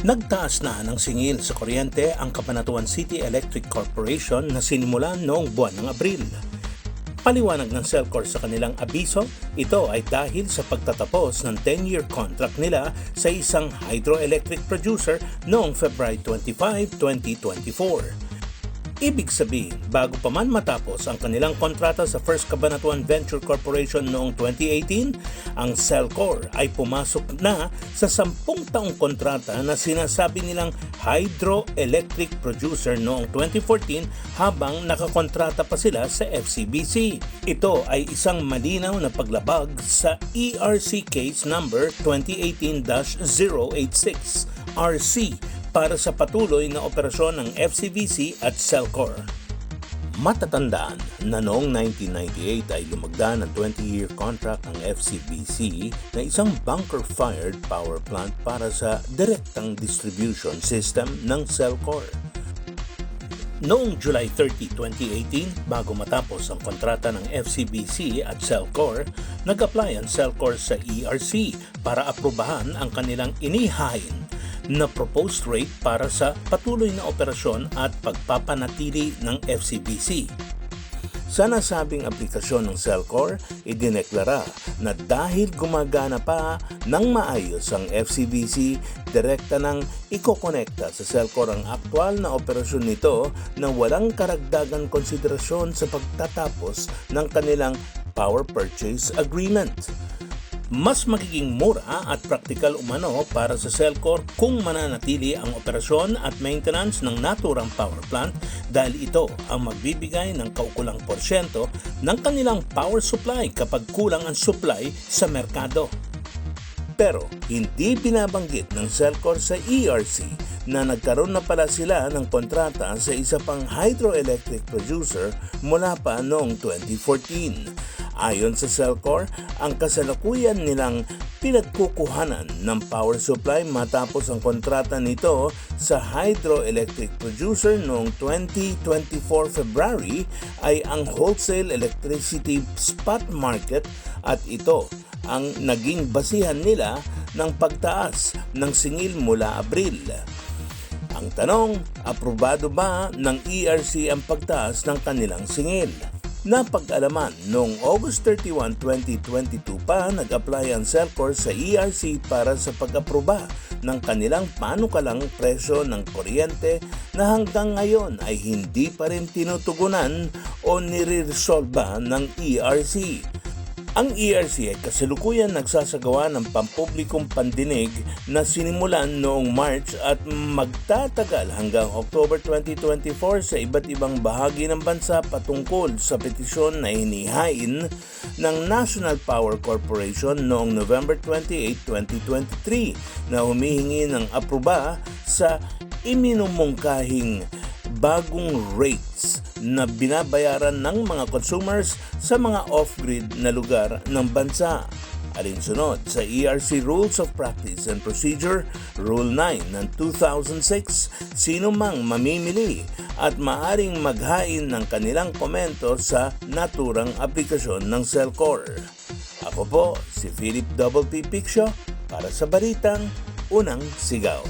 Nagtaas na ng singil sa kuryente ang Kabanatuan City Electric Corporation na sinimulan noong buwan ng Abril. Paliwanag ng Cellcore sa kanilang abiso, ito ay dahil sa pagtatapos ng 10-year contract nila sa isang hydroelectric producer noong February 25, 2024. Ibig sabihin, bago pa man matapos ang kanilang kontrata sa First Cabanatuan Venture Corporation noong 2018, ang Cellcore ay pumasok na sa sampung taong kontrata na sinasabi nilang hydroelectric producer noong 2014 habang nakakontrata pa sila sa FCBC. Ito ay isang malinaw na paglabag sa ERC case number 2018-086 RC para sa patuloy na operasyon ng FCVC at Cellcore. Matatandaan na noong 1998 ay lumagda ng 20-year contract ang FCBC na isang bunker-fired power plant para sa direktang distribution system ng Cellcore. Noong July 30, 2018, bago matapos ang kontrata ng FCBC at Cellcore, nag-apply ang Cellcore sa ERC para aprubahan ang kanilang inihain na proposed rate para sa patuloy na operasyon at pagpapanatili ng FCBC. Sa nasabing aplikasyon ng Cellcore, idineklara na dahil gumagana pa ng maayos ang FCBC, direkta nang ikokonekta sa Cellcore ang aktwal na operasyon nito na walang karagdagan konsiderasyon sa pagtatapos ng kanilang power purchase agreement mas magiging mura at praktikal umano para sa Cellcore kung mananatili ang operasyon at maintenance ng naturang power plant dahil ito ang magbibigay ng kaukulang porsyento ng kanilang power supply kapag kulang ang supply sa merkado. Pero hindi binabanggit ng Cellcore sa ERC na nagkaroon na pala sila ng kontrata sa isa pang hydroelectric producer mula pa noong 2014 Ayon sa Cellcore, ang kasalukuyan nilang pinagkukuhanan ng power supply matapos ang kontrata nito sa hydroelectric producer noong 2024 February ay ang wholesale electricity spot market at ito ang naging basihan nila ng pagtaas ng singil mula Abril. Ang tanong, aprobado ba ng ERC ang pagtaas ng kanilang singil? Napag-alaman noong August 31, 2022 pa nag-apply ang Cellcore sa ERC para sa pag-aproba ng kanilang panukalang presyo ng kuryente na hanggang ngayon ay hindi pa rin tinutugunan o nire-resolve ng ERC. Ang ERC ay kasalukuyan nagsasagawa ng pampublikong pandinig na sinimulan noong March at magtatagal hanggang October 2024 sa iba't ibang bahagi ng bansa patungkol sa petisyon na hinihain ng National Power Corporation noong November 28, 2023 na humihingi ng aproba sa iminumungkahing bagong rates na binabayaran ng mga consumers sa mga off-grid na lugar ng bansa. Alinsunod sa ERC Rules of Practice and Procedure Rule 9 ng 2006, sino mang mamimili at maaring maghain ng kanilang komento sa naturang aplikasyon ng Cellcore. Ako po si Philip Double P. Piccio para sa Balitang Unang Sigaw.